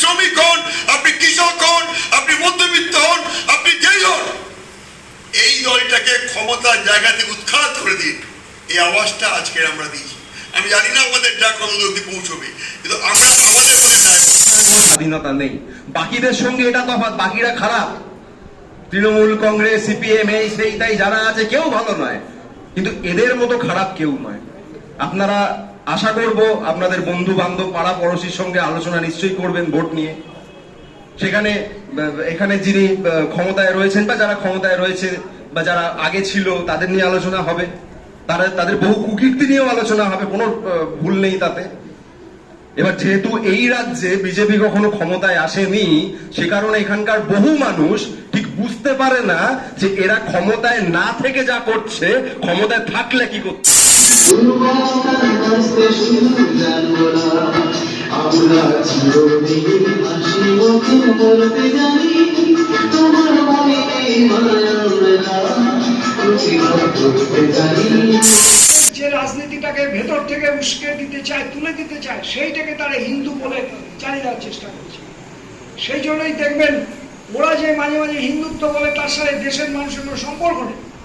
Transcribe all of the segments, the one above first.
শ্রমিক হন, আপনি কৃষক হন, আপনি মধ্যবিত্ত হন, আপনি যেই হন, এই দলটাকে ক্ষমতার জায়গা থেকে উৎখাত করে দিন। এই আওয়াজটা আজকে আমরা দিই আমি জানি না আমাদের ডাক অব্দি পৌঁছবে, কিন্তু আমরা আমাদের চাই স্বাধীনতা নেই। বাকিদের সঙ্গে এটা তফাৎ, বাকিরা খারাপ। তৃণমূল, কংগ্রেস, সিপিএম, এই, সেই, তাই যারা আছে, কেউ ভালো নয়। কিন্তু এদের মতো খারাপ কেউ নয়। আপনারা আশা করব আপনাদের বন্ধু বান্ধব পাড়া পড়োশির সঙ্গে আলোচনা নিশ্চয়ই করবেন ভোট নিয়ে। সেখানে, এখানে যিনি, ক্ষমতায় রয়েছেন বা যারা ক্ষমতায় রয়েছে বা যারা আগে ছিল, তাদের নিয়ে আলোচনা হবে। তারা, তাদের বহু কুকীর্তি নিয়েও আলোচনা হবে, কোনো, ভুল নেই তাতে। এবার যেহেতু এই রাজ্যে বিজেপি কখনো ক্ষমতায় আসেনি, সে কারণে এখানকার বহু মানুষ ঠিক বুঝতে পারে না যে এরা ক্ষমতায় না থেকে যা করছে, ক্ষমতায় থাকলে কি করছে। যে রাজনীতিটাকে ভেতর থেকে উস্কে দিতে চায়, তুলে দিতে চায়, সেইটাকে তারা হিন্দু বলে চালিয়ে দেওয়ার চেষ্টা করছে। সেই জন্যই দেখবেন, ওরা যে মাঝে মাঝে হিন্দুত্ব বলে, তার সাথে দেশের মানুষের কোনো সম্পর্ক নেই।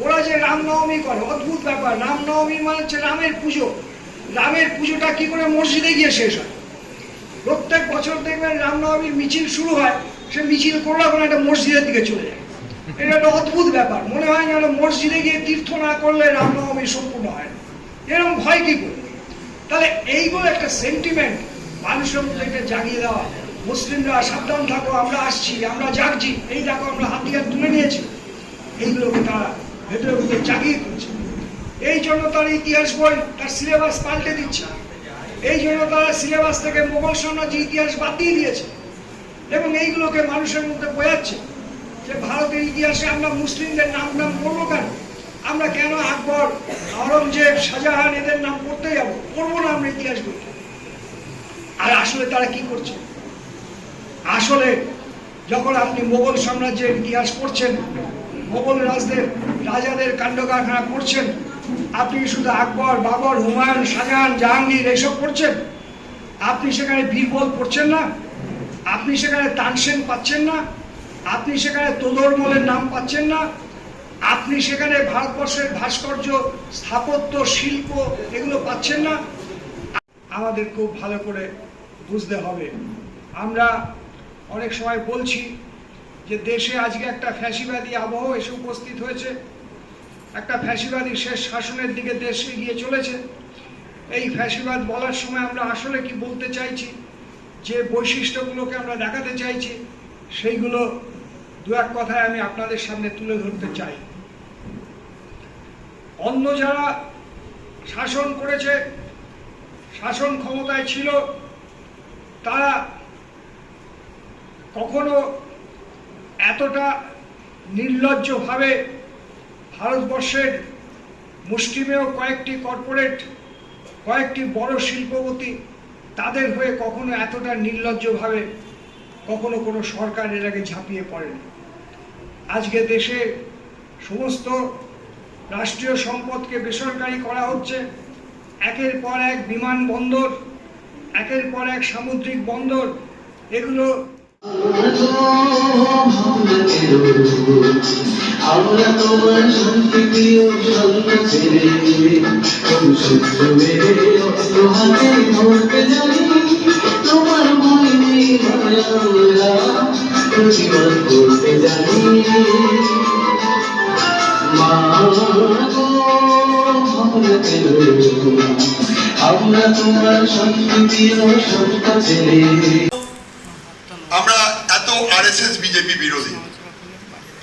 ওরা যে রামনবমী করে, অদ্ভুত ব্যাপার। রামনবমী মানে হচ্ছে রামের পুজো। রামের পুজোটা কি করে মসজিদে গিয়ে শেষ হয়? প্রত্যেক বছর দেখবেন রামনবমীর মিছিল শুরু হয়, সে মিছিল না কোনো একটা মসজিদের দিকে চলে যায়। এটা একটা অদ্ভুত ব্যাপার। মনে হয় যেন মসজিদে গিয়ে তীর্থ না করলে রামনবমী সম্পূর্ণ হয় না। এরকম ভয় কি করে? তাহলে এইগুলো একটা সেন্টিমেন্ট মানুষের মধ্যে এটা জাগিয়ে দেওয়া। মুসলিমরা সাবধান থাকো, আমরা আসছি, আমরা জাগছি। এই দেখো, আমরা হাতিয়ার তুলে নিয়েছি। এইগুলোকে তারা ভেতরে ভেতরে জাগিয়ে তুলছে। এই জন্য তার ইতিহাস বই, তার সিলেবাস পাল্টে দিচ্ছে। এই জন্য তারা সিলেবাস থেকে মোগল সাম্রাজ্যের ইতিহাস বাদ দিয়ে দিয়েছে। এবং এইগুলোকে মানুষের মধ্যে বোঝাচ্ছে যে ভারতের ইতিহাসে আমরা মুসলিমদের নাম নাম করব কেন? আমরা কেন আকবর, আওরঙ্গজেব, শাহজাহান এদের নাম করতে যাব? করব না আমরা ইতিহাস বই। আর আসলে তারা কি করছে? আসলে যখন আপনি মোগল সাম্রাজ্যের ইতিহাস পড়ছেন মোগল রাজদের রাজাদের কাণ্ড কারখানা পড়ছেন আপনি শুধু আকবর, বাবর, হুমায়ুন, শাহজাহান, জাহাঙ্গীর এইসব পড়ছেন আপনি সেখানে বীরবল পড়ছেন না? আপনি সেখানে তানসেন পাচ্ছেন না? আপনি সেখানে তোদরমলের নাম পাচ্ছেন না? আপনি সেখানে ভারতবর্ষের ভাস্কর্য, স্থাপত্য, শিল্প এগুলো পাচ্ছেন না? আমাদের খুব ভালো করে বুঝতে হবে। আমরা অনেক সময় বলছি যে দেশে আজকে একটা ফ্যাসিবাদী আবহ এসে উপস্থিত হয়েছে। একটা ফ্যাসিবাদী শেষ শাসনের দিকে দেশ এগিয়ে চলেছে। এই ফ্যাসিবাদ বলার সময় আমরা আসলে কি বলতে চাইছি, যে বৈশিষ্ট্যগুলোকে আমরা দেখাতে চাইছি, সেইগুলো দু এক কথায় আমি আপনাদের সামনে তুলে ধরতে চাই। অন্য যারা শাসন করেছে, শাসন ক্ষমতায় ছিল, তারা কখনো এতটা নির্লজ্জভাবে ভারতবর্ষের মুষ্টিমেয় কয়েকটি কর্পোরেট, কয়েকটি বড় শিল্পপতি তাদের হয়ে কখনো এতটা নির্লজ্জভাবে কখনো কোনো সরকার এর আগে ঝাঁপিয়ে পড়েনি। আজকে দেশে সমস্ত রাষ্ট্রীয় সম্পদকে বেসরকারি করা হচ্ছে। একের পর এক বিমানবন্দর একের পর এক সামুদ্রিক বন্দর, এগুলো আমরা তোমার শান্তি প্রিয় স্বপ্ন ছেড়ে কোন সূত্র মেরে হাতে ধরতে জানি। তোমার ভয় নেই প্রতিবাদ করতে জানি। আমরা তোমার প্রিয় ছেড়ে আমরা এত আরএসএস বিজেপি বিরোধী।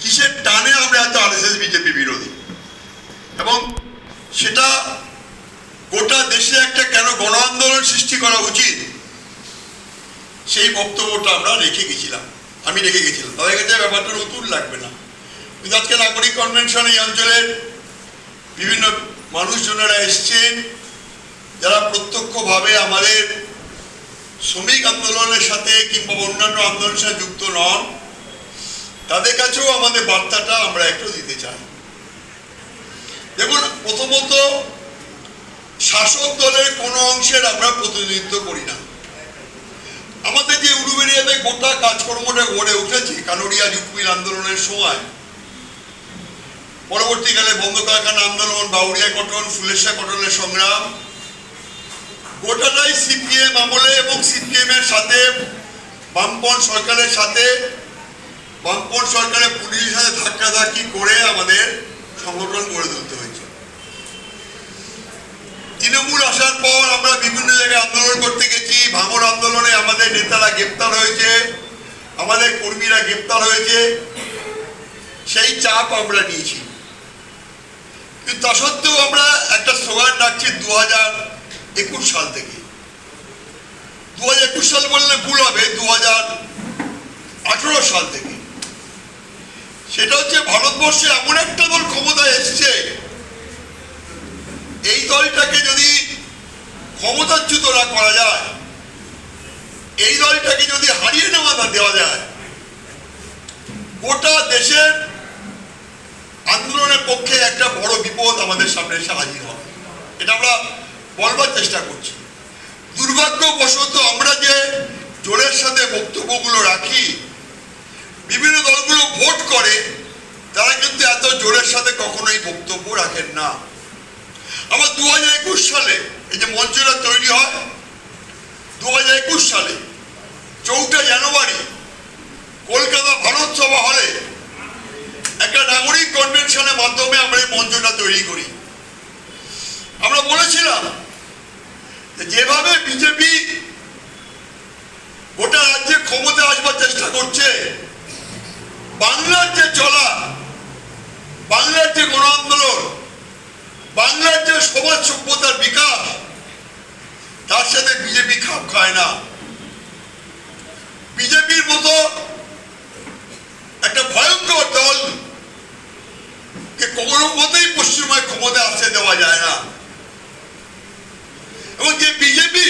কিসের টানে আমরা এত আরএসএস বিজেপি বিরোধী। এবং সেটা গোটা দেশে একটা কেন গণ আন্দোলন সৃষ্টি করা উচিত, সেই বক্তব্যটা আমরা রেখে গেছিলাম। আমি রেখে গেছিলাম। তাদের কাছে ব্যাপারটা নতুন লাগবে না। কিন্তু আজকে নাগরিক কনভেনশন এই অঞ্চলের বিভিন্ন মানুষজনেরা এসছেন, যারা প্রত্যক্ষভাবে আমাদের শ্রমিক আন্দোলনের সাথে কিংবা অন্যান্য আন্দোলনের সাথে যুক্ত নন। তাদের কাছেও আমাদের বার্তাটা আমরা একটু দিতে চাই। দেখুন, প্রথমত, শাসক দলের কোনো অংশের আমরা প্রতিনিধিত্ব করি না। আমাদের যে উলুবেরিয়াতে গোটা কাজকর্মটা গড়ে উঠেছে কানোরিয়া জুটমিল আন্দোলনের সময়, পরবর্তীকালে বন্ধ কারখানা আন্দোলন, বাউরিয়া কটন ফুলেশা কটনের সংগ্রাম, গোটাটাই সিপিএম আমলে এবং সিপিএম এর সাথে বামপন সরকারের সাথে বামপন সরকারের পুলিশের সাথে ধাক্কাধাক্কি করে আমাদের সংগঠন গড়ে তুলতে হয়েছে। তৃণমূল আসার পর আমরা বিভিন্ন জায়গায় আন্দোলন করতে গেছি। ভাঙর আন্দোলনে আমাদের নেতারা গ্রেপ্তার হয়েছে, আমাদের কর্মীরা গ্রেপ্তার হয়েছে। সেই চাপ আমরা নিয়েছি। কিন্তু তা সত্ত্বেও আমরা একটা স্লোগান রাখছি দু হাজার একুশ সাল থেকে। দু হাজার একুশ সাল বললে ভুল হবে, দু হাজার আঠেরো সাল থেকে। সেটা হচ্ছে ভারতবর্ষে এমন একটা দল ক্ষমতায় এসছে। এই দলটাকে যদি ক্ষমতাচ্যুত না করা যায়, এই দলটাকে যদি হারিয়ে নেওয়া না দেওয়া যায়, গোটা দেশের আন্দোলনের পক্ষে একটা বড় বিপদ আমাদের সামনে এসে হাজির হবে। এটা আমরা বলবার চেষ্টা করছি। দুর্ভাগ্যবশত আমরা যে জোরের সাথে বক্তব্যগুলো রাখি বিভিন্ন দলগুলো ভোট করে, তারা কিন্তু এত জোরের সাথে কখনোই বক্তব্য রাখেন না। আমার দু হাজার একুশ সালে এই যে মঞ্চটা তৈরি হয় দু হাজার একুশ সালে চৌঠা জানুয়ারি কলকাতা ভারত সভা হলে একটা নাগরিক কনভেনশনের মাধ্যমে আমরা এই মঞ্চটা তৈরি করি। আমরা বলেছিলাম যেভাবে বিজেপি গোটা রাজ্যে ক্ষমতা আসবার চেষ্টা করছে বাংলার যে চলা বাংলার যে গণ আন্দোলন বাংলার যে সমাজ সভ্যতার বিকাশ তার সাথে বিজেপি খাপ খায় না বিজেপির মতো একটা ভয়ঙ্কর দল কে কোনো মতেই পশ্চিমবঙ্গে ক্ষমতা আসতে দেওয়া যায় না এবং যে বিজেপি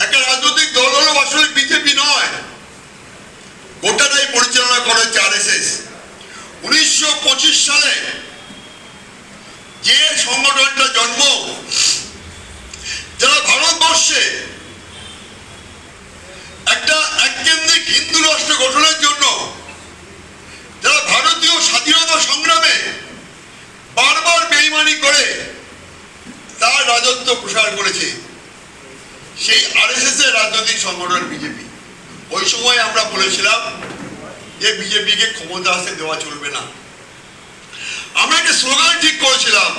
একটা রাজনৈতিক দল হলো আসলে বিজেপি নয় গোটাটাই পরিচালনা করা হচ্ছে আর এস এস উনিশশো পঁচিশ সালে যে সংগঠনটা জন্ম যারা ভারতবর্ষে একটা এককেন্দ্রিক হিন্দু রাষ্ট্র গঠনের জন্য যারা ভারতীয় স্বাধীনতা সংগ্রামে বারবার বেইমানি করে তার রাজত্ব প্রসার করেছে সেই আরএসএস এর রাজনৈতিক সংগঠন বিজেপি ওই সময় আমরা বলেছিলাম যে বিজেপিকে ক্ষমতা আসতে দেওয়া চলবে না। আমরা একটা স্লোগান ঠিক করেছিলাম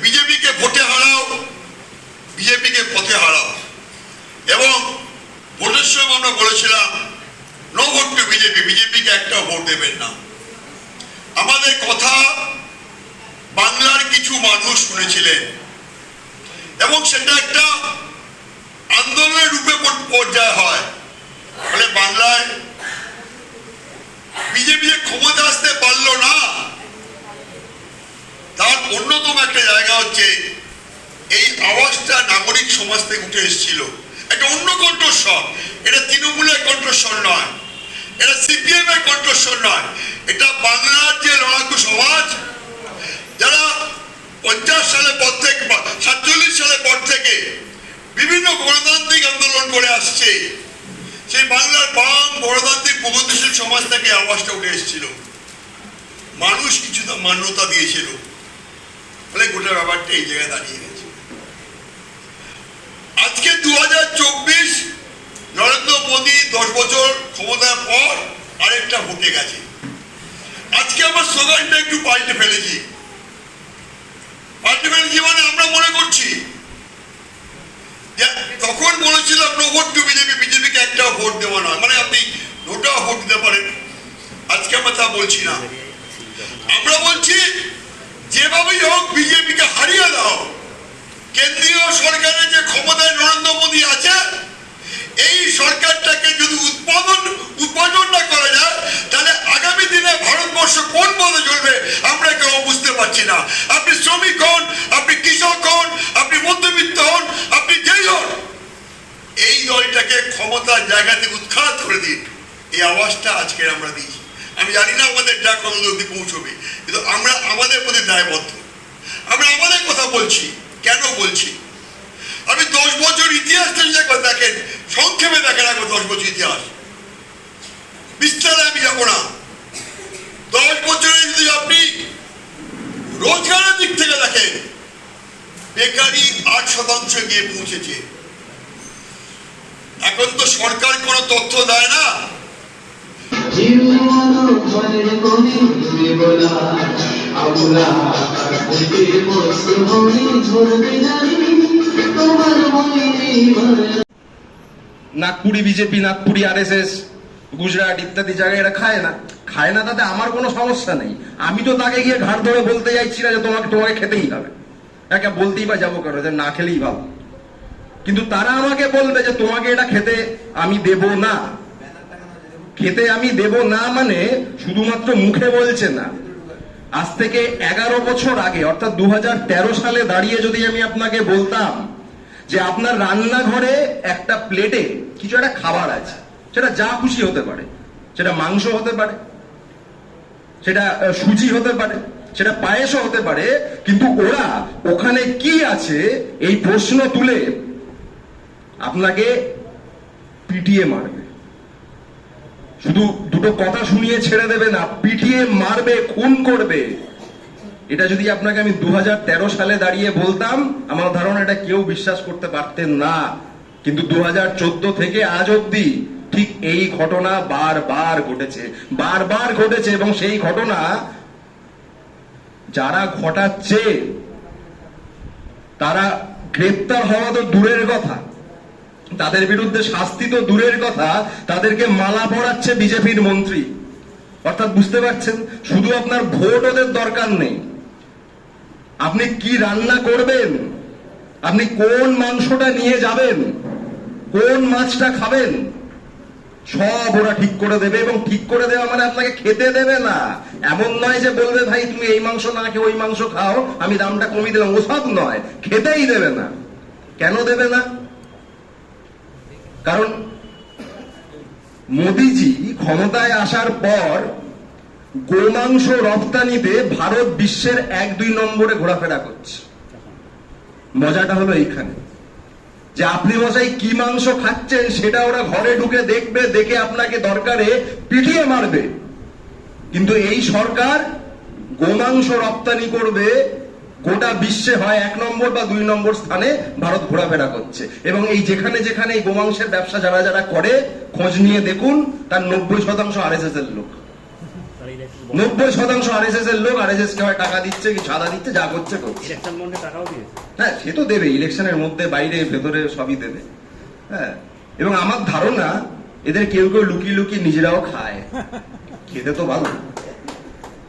বিজেপিকে ভোটে হারাও বিজেপিকে পথে হারাও। এবং ভোটের সময় আমরা বলেছিলাম নো ভোট টু বিজেপি বিজেপিকে একটা ভোট দেবেন না। আমাদের কথা বাংলার কিছু মানুষ শুনেছিলেন। এবং সেটা একটা আন্দোলনের রূপে পর- পর্যায় হয়। বাংলায় বিজেপি যে ক্ষমতা আসতে পারল না, তার অন্যতম একটা জায়গা হচ্ছে এই আওয়াজটা নাগরিক সমাজ থেকে উঠে এসেছিল। একটা অন্য কণ্ঠস্বর। এটা তৃণমূলের কণ্ঠস্বর নয়। এটা সিপিএম এর কণ্ঠস্বর নয়। এটা বাংলার যে লড়াকু সমাজ যারা পঞ্চাশ সালের পর থেকে বা সাতচল্লিশ সালের পর থেকে বিভিন্ন গণতান্ত্রিক আন্দোলন করে আসছে। সেই বাংলার বাম গণতান্ত্রিক প্রগতিশীল সমাজ থেকে আওয়াজটা উঠে এসেছিল। মানুষ কিছুটা মান্যতা দিয়েছিল। ফলে গোটা ব্যাপারটা এই জায়গায় দাঁড়িয়ে গেছে। আজকে দু হাজার চব্বিশ নরেন্দ্র মোদী দশ বছর ক্ষমতার পর আরেকটা ভোটে গেছে। আজকে আমার স্লোগানটা একটু পাল্টে ফেলেছি পাল্টে ফেলেছি মানে আমরা মনে করছি যে তখন বলেছিলাম নো ভোট টু বিজেপি বিজেপিকে একটা ভোট দেওয়া নয় মানে আপনি নোটা ভোট দিতে পারেন আজকে আমরা তা বলছি না। আমরা বলছি, যেভাবেই হোক বিজেপিকে হারিয়ে দাও কেন্দ্রীয় সরকারের যে ক্ষমতায় নরেন্দ্র মোদী আছে, এই সরকারটাকে যদি উৎপাদন উৎপাদন না করা যায়, তাহলে আগামী দিনে ভারতবর্ষ কোন পথে চলবে, আমরা কেউ বুঝতে পারছি না। আপনি শ্রমিক হন, আপনি কৃষক হন, আপনি মধ্যবিত্ত হন, আপনি যেই হন, এই দলটাকে ক্ষমতার জায়গা থেকে উৎখাত করে দিন। এই আওয়াজটা আজকে আমরা দিয়েছি। আমি জানি না আমাদের ডাক কত অব্দি পৌঁছবে, কিন্তু আমরা আমাদের প্রতি দায়বদ্ধ। আমরা আমাদের কথা বলছি, কেন বলছি? আমি দশ বছর ইতিহাসটা যদি একবার দেখেন, সংক্ষেপে দেখেন একবার দশ বছর ইতিহাস। বিস্তারে আমি যাব না। দশ বছরে যদি আপনি রোজগারের দিক থেকে দেখেন, বেকারি আট শতাংশ গিয়ে পৌঁছেছে। এখন তো সরকার কোনো তথ্য দেয় না। নাগপুরি বিজেপি, নাগপুরি আরএসএস, গুজরাট ইত্যাদি জায়গায় এরা খায় না। খায় না তাতে আমার কোনো সমস্যা নেই। আমি তো তাকে গিয়ে ঘাড় ধরে বলতে যাচ্ছি না যে তোমাকে তোমাকে খেতেই হবে। একে বলতেই বা যাব কারও যে না খেলেই ভালো। কিন্তু তারা আমাকে বলবে যে তোমাকে এটা খেতে আমি দেব না। খেতে আমি দেব না মানে শুধুমাত্র মুখে বলছে না। আজ থেকে এগারো বছর আগে, অর্থাৎ দু হাজার তেরো সালে দাঁড়িয়ে যদি আমি আপনাকে বলতাম যে আপনার রান্নাঘরে একটা প্লেটে কিছু একটা খাবার আছে, সেটা যা খুশি হতে পারে, সেটা মাংস হতে পারে, সেটা সুজি হতে পারে, সেটা পায়েসও হতে পারে, কিন্তু ওরা ওখানে কি আছে এই প্রশ্ন তুলে আপনাকে পিটিয়ে মারবে। শুধু দুটো কথা শুনিয়ে ছেড়ে দেবে না, পিটিয়ে মারবে, খুন করবে। এটা যদি আপনাকে আমি দু হাজার তেরো সালে দাঁড়িয়ে বলতাম, আমার ধারণা এটা কেউ বিশ্বাস করতে পারতেন না। কিন্তু দু হাজার চোদ্দ থেকে আজ অব্দি ঠিক এই ঘটনা বারবার ঘটেছে বারবার ঘটেছে এবং সেই ঘটনা যারা ঘটাচ্ছে, তারা গ্রেপ্তার হওয়া তো দূরের কথা। তাদের বিরুদ্ধে শাস্তি তো দূরের কথা, তাদেরকে মালা পড়াচ্ছে বিজেপির মন্ত্রী। অর্থাৎ বুঝতে পারছেন, শুধু আপনার ভোট ওদের দরকার নেই। আপনি কি রান্না করবেন? আপনি কোন মাংসটা নিয়ে যাবেন? কোন মাছটা খাবেন? সব ওরা ঠিক করে দেবে এবং ঠিক করে দেওয়া মানে আপনাকে খেতে দেবে না। এমন নয় যে বলবে, ভাই, তুমি এই মাংস না খেয়ে ওই মাংস খাও, আমি দামটা কমিয়ে দিলাম। ওসব নয়, খেতেই দেবে না। কেন দেবে না? কারণ মোদিজি ক্ষমতায় আসার পর গোমাংস রপ্তানিতে ভারত বিশ্বের এক, দুই নম্বরে ঘোরাফেরা করছে। মজাটা হলো এইখানে। যে আপনি মশাই কি মাংস খাচ্ছেন সেটা ওরা ঘরে ঢুকে দেখবে, দেখে আপনাকে দরকারে পিটিয়ে মারবে। কিন্তু এই সরকার গোমাংস রপ্তানি করবে গোটা বিশ্বে হয় এক নম্বর বা দুই নম্বর স্থানে ভারত ঘোরাফেরা করছে। এবং এই যেখানে যেখানে এই গোমাংসের ব্যবসা যারা যারা করে খোঁজ নিয়ে দেখুন তার নব্বই শতাংশ আরএসএস এর লোক। নব্বই শতাংশ আরএসএস এর লোক আরএসএস কে হয় টাকা দিচ্ছে কি সাদা দিচ্ছে যা করছে করছে। হ্যাঁ সে তো দেবে ইলেকশনের মধ্যে বাইরে ভেতরে সবই দেবে। হ্যাঁ এবং আমার ধারণা এদের কেউ কেউ লুকিয়ে লুকিয়ে নিজেরাও খায়। খেতে তো ভালো।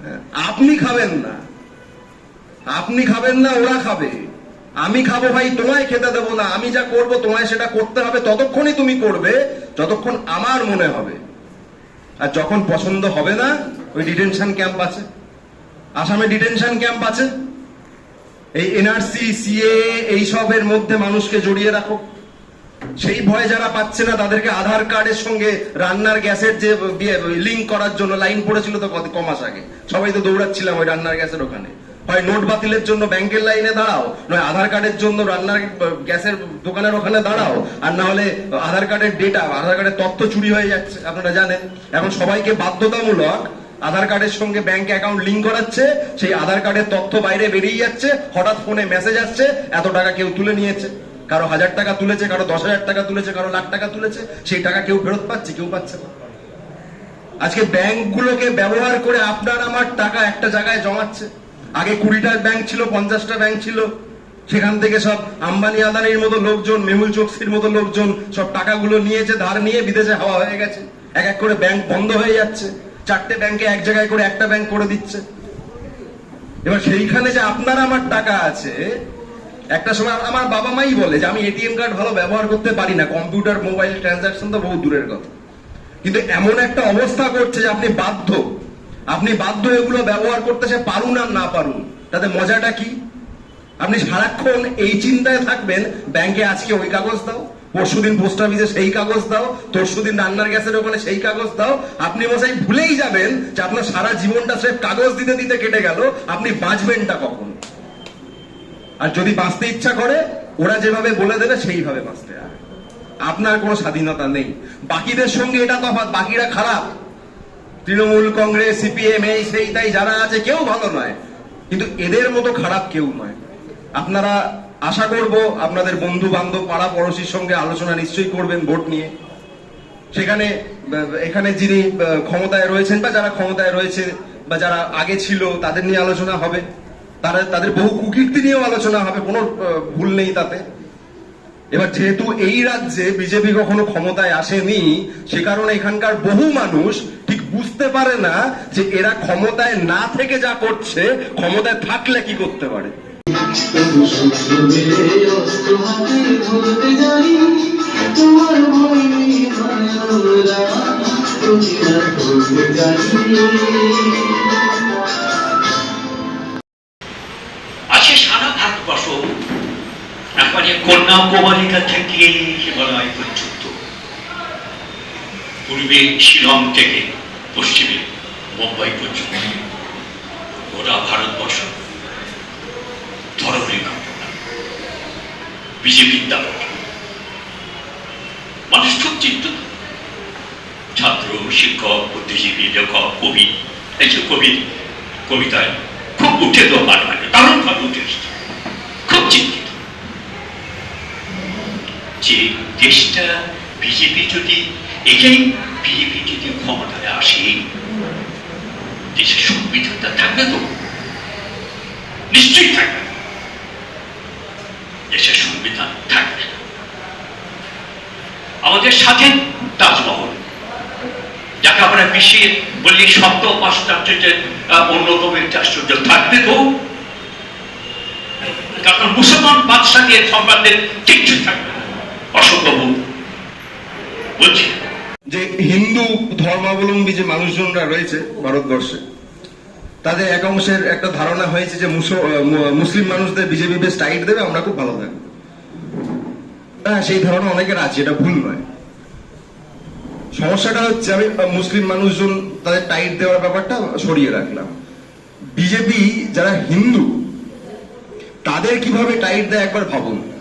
হ্যাঁ, আপনি খাবেন না। আপনি খাবেন না, ওরা খাবে। আমি খাব ভাই, তোমায় খেতে দেবো না। আমি যা করব, তোমায় সেটা করতে হবে। ততক্ষণই তুমি করবে, যতক্ষণ আমার মনে হবে। আর যখন পছন্দ হবে না, ওই ডিটেনশন ক্যাম্প আছে। আসামে ডিটেনশন ক্যাম্প আছে। এই এনআরসি, সিএ, এইসবের মধ্যে মানুষকে জড়িয়ে রাখো। সেই ভয় যারা পাচ্ছে না, তাদেরকে আধার কার্ডের সঙ্গে রান্নার গ্যাসের যে লিঙ্ক করার জন্য লাইন পড়েছিল তো কমাস আগে। সবাই তো দৌড়াচ্ছিলাম ওই রান্নার গ্যাসের ওখানে। হয় নোট বাতিলের জন্য ব্যাংকের লাইনে দাঁড়াও, নয় আধার কার্ডের জন্য রান্নার, গ্যাসের দোকানের ওখানে দাঁড়াও, আর না হলে আধার কার্ডের ডেটা আধার কার্ডের তথ্য চুরি হয়ে যাচ্ছে, আপনারা জানেন। এখন সবাইকে বাধ্যতামূলক আধার কার্ডের সঙ্গে ব্যাংক অ্যাকাউন্ট লিঙ্ক করাচ্ছে, সেই আধার কার্ডের তথ্য বাইরে বেরিয়ে যাচ্ছে, হঠাৎ ফোনে মেসেজ আসছে, এত টাকা কেউ তুলে নিয়েছে। কারও হাজার টাকা তুলেছে, কারও দশ হাজার টাকা তুলেছে, কারও লাখ টাকা তুলেছে, সেই টাকা কেউ ফেরত পাচ্ছে, কেউ পাচ্ছে না। আজকে ব্যাংকগুলোকে ব্যবহার করে আপনার আমার টাকা একটা জায়গায় জমাচ্ছে। আগে কুড়িটা ব্যাংক ছিল, পঞ্চাশটা ব্যাংক ছিল। সেখান থেকে সব আম্বানি আদানির মতো লোকজন, মেহুল চোকসির মতো লোকজন সব টাকাগুলো নিয়েছে, ধার নিয়ে বিদেশে হাওয়া হয়ে গেছে। এক এক করে ব্যাংক বন্ধ হয়ে যাচ্ছে। চারটে ব্যাংকে এক জায়গায় করে একটা ব্যাংক করে দিচ্ছে। এবার সেইখানে যে আপনার আমার টাকা আছে, একটা সময় আমার বাবা মাই বলে যে, আমি এটিএম কার্ড ভালো ব্যবহার করতে পারি না, কম্পিউটার, মোবাইল, ট্রানজাকশন তো বহু দূরের কথা। কিন্তু এমন একটা অবস্থা করছে যে, আপনি বাধ্য আপনি বাধ্য এগুলো ব্যবহার করতে সে পারুন আর না পারুন। তাতে মজাটা কি? আপনি সারাক্ষণ এই চিন্তায় থাকবেন, ব্যাংকে আজকে ওই কাগজ দাও পরশুদিন পোস্ট অফিসে সেই কাগজ দাও তরশুদিন রান্নার গ্যাসের ওখানে সেই কাগজ দাও। আপনি মশাই ভুলেই যাবেন যে আপনার সারা জীবনটা সে কাগজ দিতে দিতে কেটে গেল, আপনি বাঁচবেনটা কখন? আর যদি বাঁচতে ইচ্ছা করে, ওরা যেভাবে বলে দেবে, সেইভাবে বাঁচতে আপনার কোনো স্বাধীনতা নেই। বাকিদের সঙ্গে এটা তফাৎ, বাকিরা খারাপ। তৃণমূল কংগ্রেস, সিপিএম, এই সেই তাই যারা আছে, কেউ ভালো নয়। কিন্তু এদের মতো খারাপ কেউ নয়। আপনারা আশা করব আপনাদের বন্ধু বান্ধব পাড়া পড়োশির সঙ্গে আলোচনা নিশ্চয়ই করবেন ভোট নিয়ে। সেখানে, এখানে যিনি, ক্ষমতায় রয়েছেন বা যারা ক্ষমতায় রয়েছে বা যারা আগে ছিল, তাদের নিয়ে আলোচনা হবে। তারা, তাদের বহু কুকীর্তি নিয়েও আলোচনা হবে, কোনো, ভুল নেই তাতে। এবার যেহেতু এই রাজ্যে বিজেপি কখনো ক্ষমতায় আসেনি, সে কারণে এখানকার বহু মানুষ ঠিক বুঝতে পারে না যে এরা ক্ষমতায় না থেকে যা করছে, ক্ষমতায় থাকলে কি করতে পারে? আছে সারা ভারতবর্ষ একবারে কন্যাকুমারিকা থেকে হিমালয় পর্যন্ত পূর্বে শিলং থেকে পশ্চিমে মুম্বাই পর্যন্ত গোটা ভারতবর্ষ ধরনের ঘটনা বিজেপির দাবি মানুষ খুব চিন্তিত। ছাত্র, শিক্ষক, বুদ্ধিজীবী, লেখক, কবি এইসব কবি, কবিতায় খুব উঠে তো পাঠ মানে দারুণভাবে উঠে এসছে। খুব চিন্তিত। যে দেশটা বিজেপি যদি এটাই বিজেপি যদি ক্ষমতায় আসে দেশের সংবিধানটা থাকবে তো? নিশ্চয়ই থাকবে। দেশের সংবিধান থাকবে। আমাদের সাথে তাজমহল। যাকে আমরা বিশ্বের বললি সপ্ত আশ্চর্যের অন্যতম একটি আশ্চর্য থাকবে তো? কারণ মুসলমান বাদশাহের সম্রাটদের কিচ্ছু থাকবে। অসম্ভব। বলছি যে হিন্দু ধর্মাবলম্বী যে মানুষজনরা রয়েছে ভারতবর্ষে, তাদের এক অংশের একটা ধারণা হয়েছে যে মুসো- মুসলিম মানুষদের বিজেপি বেশ টাইট দেবে, আমরা খুব ভালো থাকব হ্যাঁ সেই ধারণা অনেকের আছে, এটা ভুল নয়। সমস্যাটা হচ্ছে, আমি মুসলিম মানুষজন তাদের টাইট দেওয়ার ব্যাপারটা সরিয়ে রাখলাম। বিজেপি যারা হিন্দু, তাদের কীভাবে টাইট দেয় একবার ভাবুন।